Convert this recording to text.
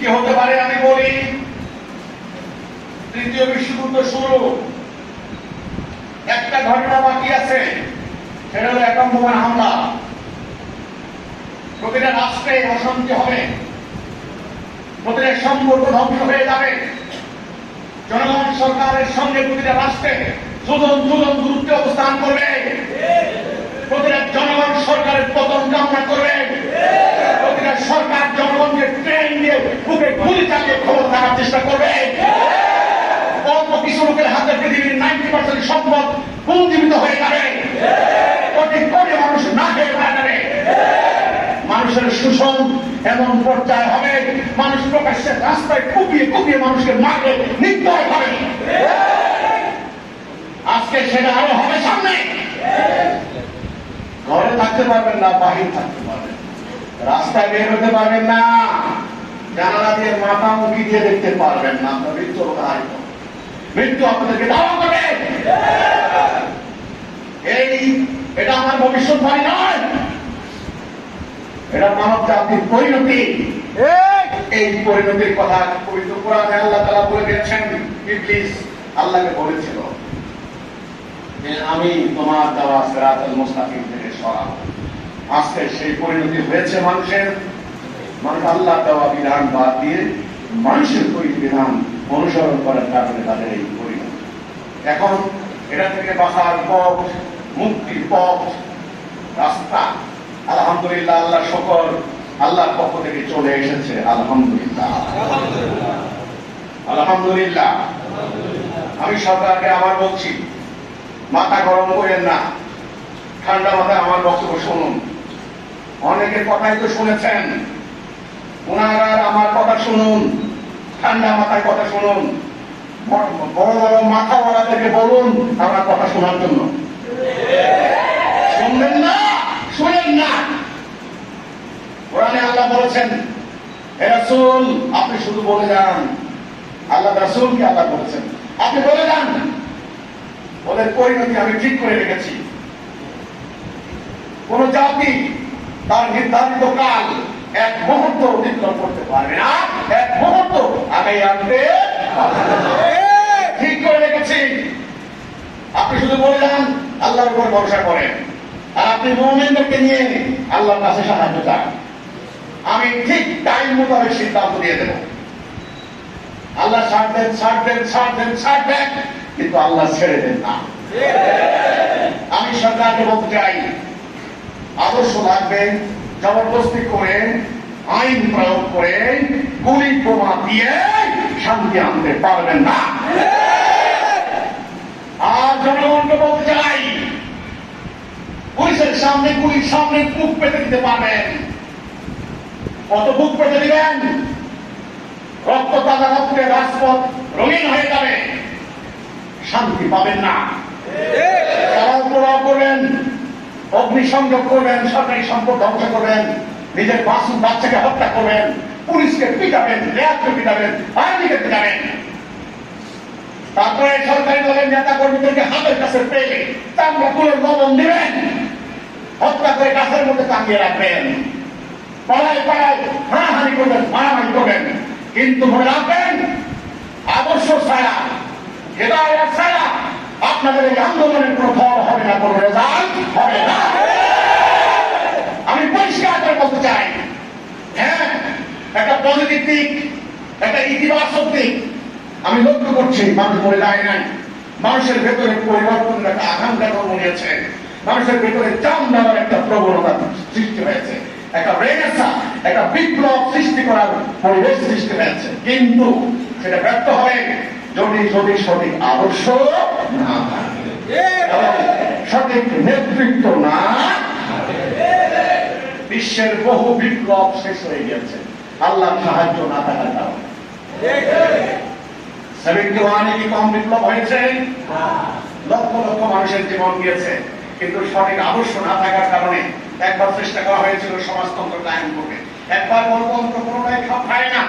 কি হতে পারে আমি বলি? তৃতীয় বিশ্বযুদ্ধ শুরু। একটা ঘটনা বাকি আছে, সেটা হলো হামলা। প্রতিটা রাষ্ট্রে অশান্তি হবে। প্রতিটা সম্পর্ক ধ্বংস হয়ে যাবে। জনগণ সরকারের সঙ্গে প্রতিটা রাষ্ট্রে সুদন সুদন দূরত্বে অবস্থান করবে। প্রতিটা জনগণ সরকারের পতন কামনা করবে প্রতিটা সরকার জনগণকে ট্রেন দিয়ে বুকে গুলি চালিয়ে খবর থাকার চেষ্টা করবে। অল্প কিছু লোকের হাতে পৃথিবীর নাইনটি পার্সেন্ট সম্পদ পুঞ্জীবিত হয়ে যাবে। কোটি কোটি মানুষ না খেয়ে মারা যাবে। মানুষের শোষণ এমন পর্যায়ে হবে। মানুষ প্রকাশ্যে রাস্তায় কুপিয়ে কুপিয়ে মানুষকে মারবে নির্দয় হবে আজকে সেটা আরও হবে সামনে। ঘরে থাকতে পারবেন না, বাহির থাকতে পারবেন রাস্তায় বের হতে পারবেন না। জানালা দিয়ে মাথা মুখি দিয়ে দেখতে পারবেন না আপনার মৃত্যু কোথায় মৃত্যু আপনাদেরকে দাওয়া করবে এই এটা আমার ভবিষ্যৎবাণী নয়। এটা মানব জাতির পরিণতি। এই! পরিণতির কথা পবিত্র কোরআনে আল্লাহ তালা বলে দিয়েছেন ইবলিস আল্লাহকে বলেছিল যে আমি তোমার দেওয়া সেরাতুল মুস্তাকিম থেকে সরাবো। আজকে সেই পরিণতি হয়েছে মানুষের। মানুষ আল্লাহ দেওয়া বিধান বাদ দিয়ে মানুষের তৈরি বিধান অনুসরণ করার কারণে তাদের এই পরিণতি। এখন এটা থেকে বাঁচার পথ, মুক্তির পথ, রাস্তা। আলহামদুলিল্লাহ, আল্লাহ শকর। আল্লাহর পক্ষ থেকে চলে এসেছে। আলহামদুলিল্লাহ। আলহামদুলিল্লাহ। আমি সরকারকে আমার বলছি, মাথা গরম করেন না। ঠান্ডা মাথায় আমার বক্তব্য শুনুন। অনেকের কথাই তো শুনেছেন। ওনারা আমার কথা শুনুন। ঠান্ডা মাথায় কথা শুনুন। বড় বড় মাথা ওয়ালাদেরকে বলুন আমার কথা শোনার জন্য। শুনবেন না? শুনেন না? কোরআনে আল্লাহ বলেছেন রাসূল, আপনি শুধু বলে যান। আল্লাহ রাসূলকে আল্লাহ বলেছেন। আপনি বলে যান। ওদের পরিণতি আমি ঠিক করে রেখেছি। কোন জাতি তার নির্ধারিত কাল এক মুহূর্ত অতিক্রম করতে পারবে না। এক মুহূর্ত। আগে আনতে ঠিক করে রেখেছি। আপনি শুধু বলে যান, আল্লাহর উপর ভরসা করেন। আর আপনি মোমেনদেরকে নিয়ে আল্লাহর কাছে সাহায্য চান। আমি ঠিক টাইম মোতাবেক সিদ্ধান্ত দিয়ে দেব। আল্লাহ ছাড় দেন ছাড় দেন ছাড় দেন ছাড় দেন, কিন্তু আল্লাহ ছেড়ে দেন না। আমি সরকারকে বলতে চাই, আদর্শ লাগবে জবরদস্তি করে আইন প্রয়োগ করে গুলি বোমা দিয়ে শান্তি আনতে পারবেন না। আর জনগণকে বলতে চাই পুলিশের সামনে গুলির সামনে বুক পেতে দিতে পারবেন। কত বুক পেতে দিবেন? রক্ত তাজা রক্তে রাজপথ রঙিন হয়ে যাবে। শান্তি পাবেন না। পোড়াও করবেন। অগ্নিসংযোগ করবেন, সরকারি সম্পদ ধ্বংস করবেন, নিজের বাসু বাচ্চাকে হত্যা করবেন, পুলিশকে পিটাবেন র্যাবকে পিটাবেন আর্মিকে পিটাবেন। তারপরে সরকারি দলের নেতা কর্মীদেরকে হাতের কাছে পেয়ে চামড়া তুলে লবণ দিবেন, হত্যা করে গাছের মধ্যে টাঙিয়ে রাখবেন। পাড়ায় পাড়ায় হানাহানি করবেন, মারামারি করবেন। কিন্তু মনে রাখবেন, আদর্শ ছায়া হেদায়ত ছায়া, আপনাদের এই আন্দোলনের কোনো ফল হবে না, কোনো রেজাল্ট হবে না আমি পরিষ্কার করে বলতে চাই হ্যাঁ একটা পজিটিভ দিক, একটা ইতিবাচক দিক। আমি লক্ষ্য করছি, মানুষ মরে যায় নাই। মানুষের ভেতরে পরিবর্তনের একটা আকাঙ্ক্ষা জন্ম নিয়েছে মানুষের ভেতরে চাম দেওয়ার একটা প্রবণতা সৃষ্টি হয়েছে। একটা একটা বিপ্লব সৃষ্টি করার পরিবেশ সৃষ্টি হয়েছে। কিন্তু সেটা ব্যর্থ হবে যদি যদি সঠিক আদর্শ না সঠিক নেতৃত্ব না বিশ্বের বহু বিপ্লব শেষ হয়ে গেছে আল্লাহ সাহায্য না থাকার কারণে। সেভেন্টি ওয়ানে কি কম বিপ্লব হয়েছে? লক্ষ লক্ষ মানুষের জীবন গিয়েছে। কিন্তু সঠিক আদর্শ না থাকার কারণে একবার চেষ্টা করা হয়েছিল সমাজতন্ত্র কায়েম করবে একবার গণতন্ত্র কোনোটাই সব খায় না।